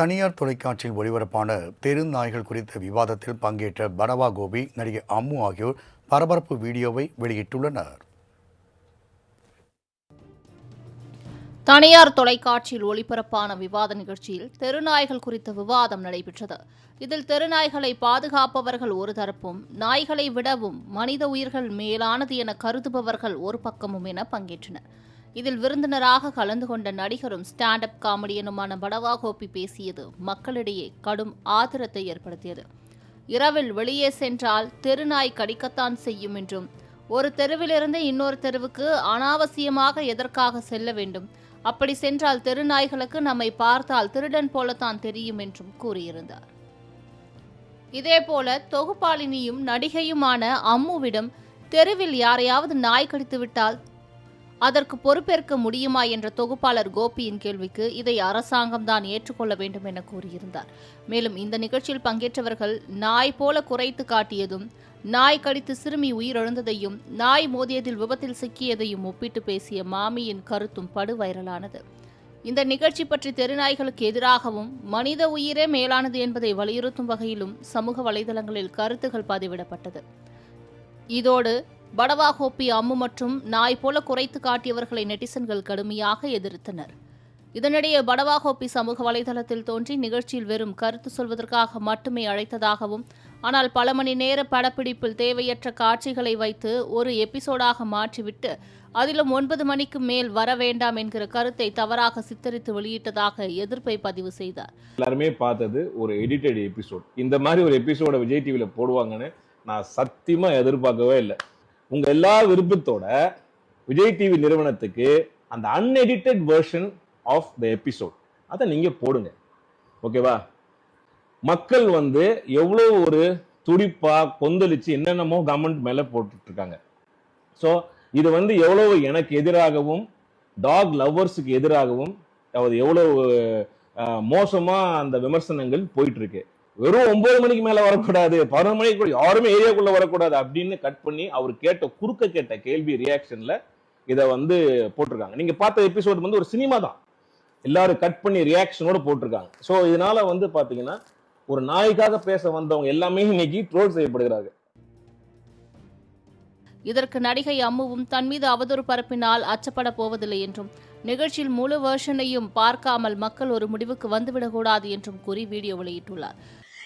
தனியார் தொலைக்காட்சியில் ஒளிபரப்பான தெருநாய்கள் குறித்த விவாதத்தில் பங்கேற்ற பனவா கோபி நடிகை அம்மு ஆகியோர் பரபரப்பு வீடியோவை வெளியிட்டுள்ளனர். தனியார் தொலைக்காட்சியில் ஒளிபரப்பான விவாத நிகழ்ச்சியில் தெருநாய்கள் குறித்த விவாதம் நடைபெற்றது. இதில் தெருநாய்களை பாதுகாப்பவர்கள் ஒரு தரப்பும் நாய்களை விடவும் மனித உயிர்கள் மேலானது என கருதுபவர்கள் ஒரு பக்கமும் என பங்கேற்றனர். இதில் விருந்தினராக கலந்து கொண்ட நடிகரும் ஸ்டாண்ட் அப் காமெடியனுமான படவா கோபி பேசியது மக்களிடையே கடும் ஆத்திரத்தை ஏற்படுத்தியது. இரவில் வெளியே சென்றால் தெருநாய் கடிக்கத்தான் செய்யும் என்றும் ஒரு தெருவிலிருந்து இன்னொரு தெருவுக்கு அனாவசியமாக எதற்காக செல்ல வேண்டும்? அப்படி சென்றால் தெருநாய்களுக்கு நம்மை பார்த்தால் திருடன் போலத்தான் தெரியும் என்றும் கூறியிருந்தார். இதேபோல தொகுப்பாளினியும் நடிகையுமான அம்முவிடம் தெருவில் யாரையாவது நாய் கடித்து விட்டால் அதற்கு பொறுப்பேற்க முடியுமா என்ற தொகுப்பாளர் கோபியின் கேள்விக்கு இதை அரசாங்கம் தான் ஏற்றுக்கொள்ள வேண்டும் என கூறியிருந்தார். மேலும் இந்த நிகழ்ச்சியில் பங்கேற்றவர்கள் நாய் போல குறைத்து காட்டியதும் நாய் கடித்து சிறுமி உயிரிழந்ததையும் நாய் மோதியதில் விபத்தில் சிக்கியதையும் ஒப்பிட்டு பேசிய மாமியின் கருத்தும் படு வைரலானது இந்த நிகழ்ச்சி பற்றி தெருநாய்களுக்கு எதிராகவும் மனித உயிரே மேலானது என்பதை வலியுறுத்தும் வகையிலும் சமூக வலைதளங்களில் கருத்துகள் பதிவிடப்பட்டது. இதோடு படவாகோப்பி அம்மு மற்றும் நாய் போல குறைத்து காட்டியவர்களை நெட்டிசன்கள் கடுமையாக எதிர்த்தனர். இதனிடையே படவாகோப்பி சமூக வலைதளத்தில் தோன்றி நிகழ்ச்சியில் வெறும் கருத்து சொல்வதற்காக மட்டுமே அழைத்ததாகவும் ஆனால் பல மணி நேர படப்பிடிப்பில் தேவையற்ற காட்சிகளை வைத்து ஒரு எபிசோடாக மாற்றிவிட்டு அதிலும் ஒன்பது மணிக்கு மேல் வர வேண்டாம் என்கிற கருத்தை தவறாக சித்தரித்து வெளியிட்டதாக எதிர்ப்பை பதிவு செய்தார். எல்லாருமே பார்த்தது ஒரு எடிட்டட் எபிசோட் இந்த மாதிரி ஒரு எபிசோட விஜய் டிவியில போடுவாங்கன்னு நான் சத்தியமா எதிர்பார்க்கவே இல்லை. உங்க எல்லா விருப்பத்தோட விஜய் டிவி நிறுவனத்துக்கு அந்த unedited version of the episode அதை நீங்க போடுங்க. ஓகேவா? மக்கள் வந்து எவ்வளோ ஒரு துடிப்பா கொந்தளிச்சு என்னென்னமோ கவர்மெண்ட் மேல போட்டுட்டு இருக்காங்க ஸோ இது வந்து எவ்வளவு எனக்கு எதிராகவும் டாக் லவ்வர்ஸுக்கு எதிராகவும் அதாவது எவ்வளவு அஹ், மோசமா அந்த விமர்சனங்கள் போயிட்டு இருக்கு வெறும் ஒன்பது மணிக்கு மேல வரக்கூடாது பதினொரு மணிக்கு யாருமே ஏரியாக்குள்ள வரக்கூடாது அப்படின்னு கட் பண்ணி அவர் கேட்ட குறுக்க கேட்ட கேள்வி ரியாக்ஷன்ல இதை வந்து போட்டிருக்காங்க. நீங்க பார்த்த எபிசோடு வந்து ஒரு சினிமா தான். எல்லாரும் கட் பண்ணி ரியாக்ஷனோட போட்டிருக்காங்க. ஸோ இதனால வந்து பாத்தீங்கன்னா ஒரு நாய்க்காக பேச வந்தவங்க எல்லாமே இன்னைக்கு ட்ரோல் செய்யப்படுகிறார்கள். இதற்கு நடிகை அம்முவும் தன் மீது அவதூறு பரப்பினால் அச்சப்பட போவதில்லை என்றும் நிகழ்ச்சியில் முழு வேர்ஷனையும் பார்க்காமல் மக்கள் ஒரு முடிவுக்கு வந்துவிடக்கூடாது என்றும் கூறி வீடியோ வெளியிட்டுள்ளார்.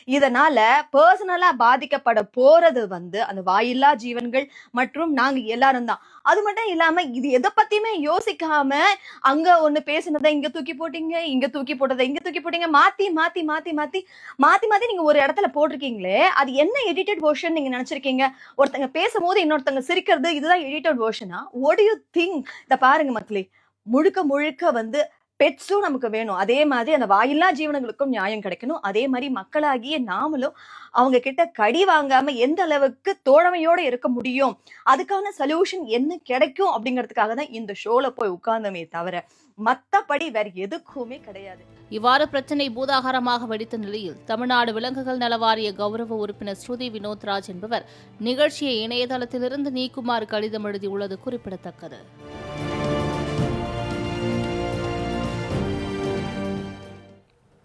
இதனால பர்சனலா பாதிக்கப்பட போறது வந்து அந்த வாயில்லா ஜீவன்கள் மற்றும் நாங்க எல்லாரும் தான். அது மட்டும் இல்லாம இது எதை பத்தியுமே யோசிக்காம அங்க ஒண்ணு பேசுனதை இங்க தூக்கி போட்டீங்க இங்க தூக்கி போட்டதை இங்க தூக்கி போட்டீங்க மாத்தி மாத்தி மாத்தி மாத்தி மாத்தி மாத்தி நீங்க ஒரு இடத்துல போட்டிருக்கீங்களே அது என்ன எடிட்டட் வேர்ஷன் நீங்க நினைச்சிருக்கீங்க? ஒருத்தங்க பேசும்போது இன்னொருத்தங்க சிரிக்கிறது இதுதான் எடிட்டட் வேர்ஷனா ஒட் யூ திங்க் இத பாருங்க மக்களே முழுக்க முழுக்க வந்து பெட்ஸும் நமக்கு வேணும். அதே மாதிரி அந்த வாயில்லா ஜீவனங்களுக்கும் நியாயம் கிடைக்கணும். அதே மாதிரி மக்களாகிய நாமளும் அவங்க கிட்ட கடி வாங்காம எந்த அளவுக்கு தோழமையோட இருக்க முடியும்? அதுக்கான சொல்யூஷன் என்ன கிடைக்கும் அப்படிங்கிறதுக்காக தான் இந்த ஷோல போய் உட்கார்ந்தமே தவிர மத்தபடி வேற எதுக்குமே கிடையாது. இவ்வாறு பிரச்சனை பூதாகாரமாக வெடித்த நிலையில் தமிழ்நாடு விலங்குகள் நலவாரிய கௌரவ உறுப்பினர் ஸ்ருதி வினோத்ராஜ் என்பவர் நிகழ்ச்சியை இணையதளத்திலிருந்து நீக்குமாறு கடிதம் எழுதியுள்ளது குறிப்பிடத்தக்கது.